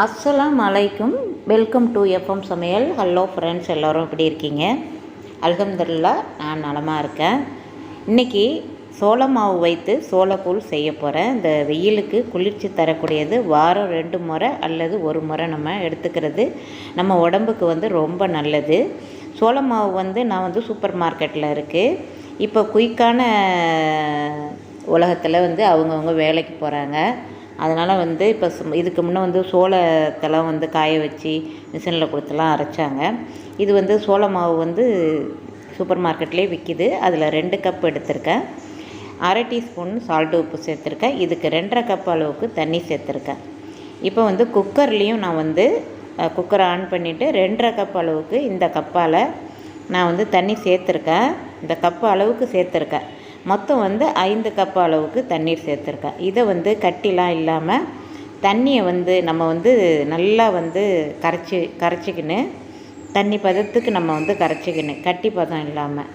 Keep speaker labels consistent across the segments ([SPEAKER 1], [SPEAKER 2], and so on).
[SPEAKER 1] அஸ்ஸலாம் அலைக்கும் welcome to FM சமையல். ஹலோ ஃப்ரெண்ட்ஸ் எல்லோரும் எப்படி இருக்கீங்க? அலகம்துல்லா நான் நலமாக இருக்கேன். இன்றைக்கி சோள மாவு வைத்து சோளக்கூழ் செய்ய போகிறேன் இந்த வெயிலுக்கு குளிர்ச்சி தரக்கூடியது வாரம் ரெண்டு முறை அல்லது ஒரு முறை நம்ம எடுத்துக்கிறது. நம்ம உடம்புக்கு வந்து ரொம்ப நல்லது. சோள மாவு வந்து நான் வந்து சூப்பர் மார்க்கெட்டில் இருக்குது இப்போ குயிக்கான உலகத்தில் வந்து அவங்கவுங்க வேலைக்கு போகிறாங்க அதனால் வந்து இப்போ சும் இதுக்கு முன்னே வந்து சோளத்தெல்லாம் வந்து காய வச்சு மிஷினில் கொடுத்துலாம் அரைச்சாங்க. இது வந்து சோள மாவு வந்து சூப்பர் மார்க்கெட்லேயே விற்கிது அதில் ரெண்டு கப் எடுத்திருக்கேன். அரை டீஸ்பூன் சால்ட் உப்பு சேர்த்துருக்கேன். இதுக்கு ரெண்டரை கப் அளவுக்கு தண்ணி சேர்த்துருக்கேன். இப்போ வந்து குக்கர்லேயும் நான் வந்து குக்கரை ஆன் பண்ணிவிட்டு ரெண்டரை கப் அளவுக்கு இந்த கப்பால் நான் வந்து தண்ணி சேர்த்துருக்கேன். இந்த கப் அளவுக்கு சேர்த்துருக்கேன். மொத்தம் வந்து ஐந்து கப் அளவுக்கு தண்ணீர் சேர்த்துருக்கேன். இதை வந்து கட்டிலாம் இல்லாமல் தண்ணியை வந்து நம்ம வந்து நல்லா வந்து கரைச்சி கரைச்சிக்கின்னு தண்ணி பதத்துக்கு நம்ம வந்து கரைச்சிக்கணும் கட்டி பதம் இல்லாமல்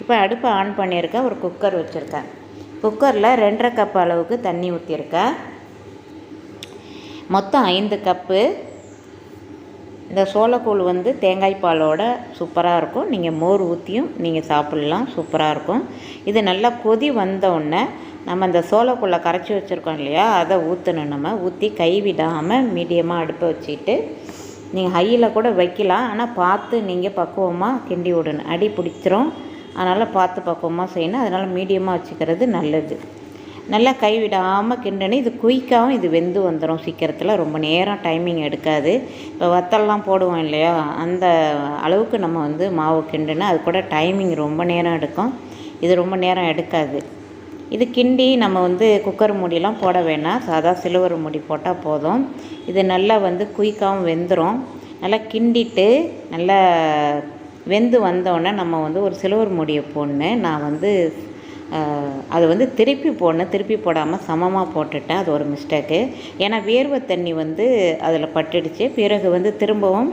[SPEAKER 1] இப்போ அடுப்பை ஆன் பண்ணியிருக்கேன் ஒரு குக்கர் வச்சுருக்கேன். குக்கரில் ரெண்டரை கப் அளவுக்கு தண்ணி ஊற்றிருக்கேன் மொத்தம் ஐந்து கப்பு இந்த சோளக்கூழ் வந்து தேங்காய் பாலோட சூப்பராக இருக்கும். நீங்கள் மோர் ஊற்றியும் நீங்கள் சாப்பிட்லாம். சூப்பராக இருக்கும். இது நல்லா கொதி வந்தோடனே நம்ம இந்த சோளக்கூழை கரைச்சி வச்சுருக்கோம் இல்லையா? அதை ஊற்றணும் நம்ம. ஊற்றி கைவிடாமல் மீடியமாக அடுப்பை வச்சுட்டு நீங்கள் ஹையில் கூட வைக்கலாம். ஆனால் பார்த்து நீங்கள் பக்குவமாக கிண்டி விடணும். அடி பிடிச்சிரும். அதனால் பார்த்து பக்குவமாக செய்யணும். அதனால் மீடியமாக வச்சுக்கிறது நல்லது. நல்லா கைவிடாமல் கிண்டணும். இது குயிக்காகவும் இது வெந்து வந்துடும் சீக்கிரத்தில். ரொம்ப நேரம் டைமிங் எடுக்காது. இப்போ வத்தல்லாம் போடுவோம் இல்லையா? அந்த அளவுக்கு நம்ம வந்து மாவு கிண்டுனா அது கூட டைமிங் ரொம்ப நேரம் எடுக்கும். இது ரொம்ப நேரம் எடுக்காது. இது கிண்டி நம்ம வந்து குக்கர் மூடியெல்லாம் போட வேணாம். சாதா சிலுவர் மூடி போட்டால் போதும். இது நல்லா வந்து குயிக்காகவும் வெந்துடும் நல்லா கிண்டிட்டு நல்லா வெந்து வந்தோடனே நம்ம வந்து ஒரு சிலுவர் மூடியை போடணும் நான் வந்து அது வந்து திருப்பி போடணும். திருப்பி போடாமல் சமமாக போட்டுட்டேன். அது ஒரு மிஸ்டேக்கு ஏன்னா வேர்வை தண்ணி வந்து அதில் பட்டுடுச்சு. பிறகு வந்து திரும்பவும்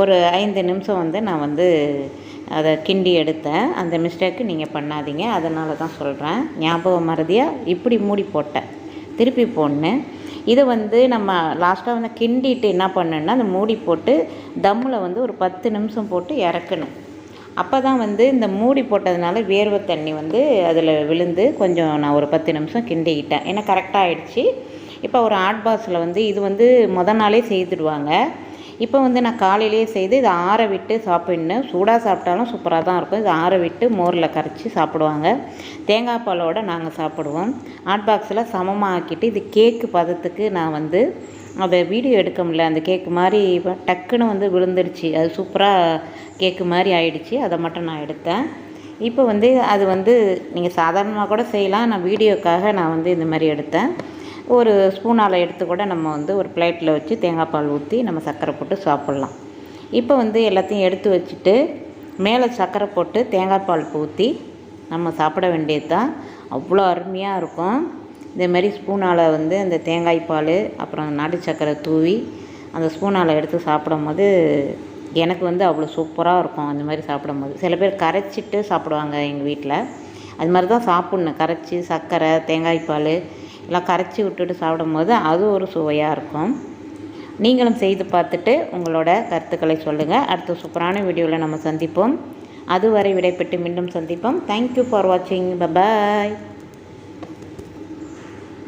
[SPEAKER 1] ஒரு ஐந்து நிமிஷம் வந்து நான் வந்து அதை கிண்டி எடுத்தேன். அந்த மிஸ்டேக்கு நீங்கள் பண்ணாதீங்க. அதனால தான் சொல்கிறேன் ஞாபகம் மறதியாக இப்படி மூடி போட்டேன். திருப்பி போடணும். இதை வந்து நம்ம லாஸ்ட்டாக வந்து கிண்டிட்டு என்ன பண்ணேன்னா அந்த மூடி போட்டு தம்மில் வந்து ஒரு பத்து நிமிஷம் போட்டு இறக்கணும். அப்போ தான் வந்து இந்த மூடி போட்டதுனால வேர்வை தண்ணி வந்து அதில் விழுந்து கொஞ்சம் நான் ஒரு பத்து நிமிஷம் கிண்டிக்கிட்டேன். ஏன்னா கரெக்டாக ஆகிடுச்சி இப்போ ஒரு ஹாட் பாக்ஸில் வந்து இது வந்து முத நாளே செய்துடுவாங்க. இப்போ வந்து நான் காலையிலேயே செய்து இதை ஆற விட்டு சாப்பிட்ணும். சூடாக சாப்பிட்டாலும் சூப்பராக தான் இருக்கும். இதை ஆற விட்டு மோரில் கரைச்சி சாப்பிடுவாங்க. தேங்காய் பாலோடு நாங்கள் சாப்பிடுவோம். ஹாட் பாக்ஸில் சமமாக ஆக்கிட்டு இது கேக்கு பதத்துக்கு நான் வந்து அதை வீடியோ எடுக்க முடியல அந்த கேக்கு மாதிரி டக்குன்னு வந்து விழுந்துருச்சு அது சூப்பராக கேக்கு மாதிரி ஆயிடுச்சு. அதை மட்டும் நான் எடுத்தேன். இப்போ வந்து அது வந்து நீங்கள் சாதாரணமாக கூட செய்யலாம். நான் வீடியோக்காக நான் வந்து இந்த மாதிரி எடுத்தேன். ஒரு ஸ்பூனால் எடுத்து கூட நம்ம வந்து ஒரு பிளேட்டில் வச்சு தேங்காய் பால் ஊற்றி நம்ம சர்க்கரை போட்டு சாப்பிட்லாம். இப்போ வந்து எல்லாத்தையும் எடுத்து வச்சுட்டு மேலே சர்க்கரை போட்டு தேங்காய் பால் ஊற்றி நம்ம சாப்பிட வேண்டியது தான் அவ்வளோ அருமையாக இருக்கும். இதேமாரி ஸ்பூனால் வந்து அந்த தேங்காய் பால் அப்புறம் நாட்டு சக்கரை தூவி அந்த ஸ்பூனால் எடுத்து சாப்பிடும் போது எனக்கு வந்து அவ்வளோ சூப்பராக இருக்கும் அந்த மாதிரி சாப்பிடும் போது சில பேர் கரைச்சிட்டு சாப்பிடுவாங்க எங்கள் வீட்டில் அது மாதிரி தான் சாப்பிட்ணும். கரைச்சி சர்க்கரை தேங்காய் பால் எல்லாம் கரைச்சி விட்டுட்டு சாப்பிடும் போது அது ஒரு சுவையாக இருக்கும். நீங்களும் செய்து பார்த்துட்டு உங்களோட கருத்துக்களை சொல்லுங்கள் அடுத்த சூப்பரான வீடியோவில் நம்ம சந்திப்போம். அதுவரை விடைபெற்று மீண்டும் சந்திப்போம். தேங்க்யூ ஃபார் வாட்சிங் பபாய்